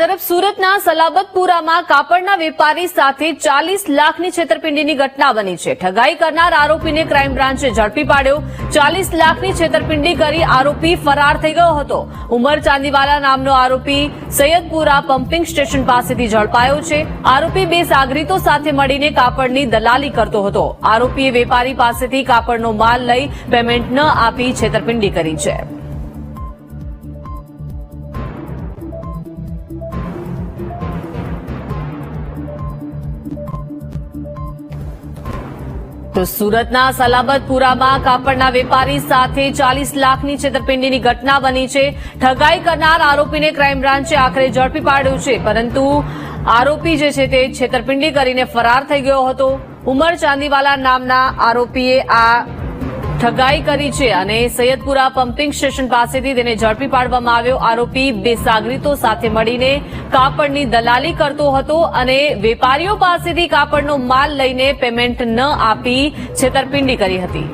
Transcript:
તરફ સુરતના સલાબતપુરામાં કાપડના વેપારી સાથે ચાલીસ લાખની છેતરપિંડીની ઘટના બની છે. ઠગાઈ કરનાર આરોપીને ક્રાઇમ બ્રાન્ચે ઝડપી પાડ્યો. ચાલીસ લાખની છેતરપિંડી કરી આરોપી ફરાર થઈ ગયો હતો. ઉમર ચાંદીવાલા નામનો આરોપી સૈયદપુરા પમ્પિંગ સ્ટેશન પાસેથી ઝડપાયો છે. આરોપી બે સાગરીતો સાથે મળીને કાપડની દલાલી કરતો હતો. આરોપીએ વેપારી પાસેથી કાપડનો માલ લઈ પેમેન્ટ ન આપી છેતરપિંડી કરી છે. તો સુરતના સલાબતપુરામાં કાપડના વેપારી સાથે ચાલીસ લાખની છેતરપિંડીની ઘટના બની છે. ઠગાઈ કરનાર આરોપીને ક્રાઇમ બ્રાન્ચે આખરે ઝડપી પાડ્યું છે. પરંતુ આરોપી જે છે તે છેતરપિંડી કરીને ફરાર થઈ ગયો હતો. ઉમર ચાંદીવાલા નામના આરોપીએ આ ઠગાઈ કરી છે અને સૈયદપુરા પમ્પિંગ સ્ટેશન પાસેથી તેને ઝડપી પાડવામાં આવ્યો. આરોપી બે સાગરીતો સાથે મળીને કાપડની દલાલી કરતો હતો અને વેપારીઓ પાસેથી કાપડનો માલ લઈને પેમેન્ટ ન આપી છેતરપિંડી કરી હતી.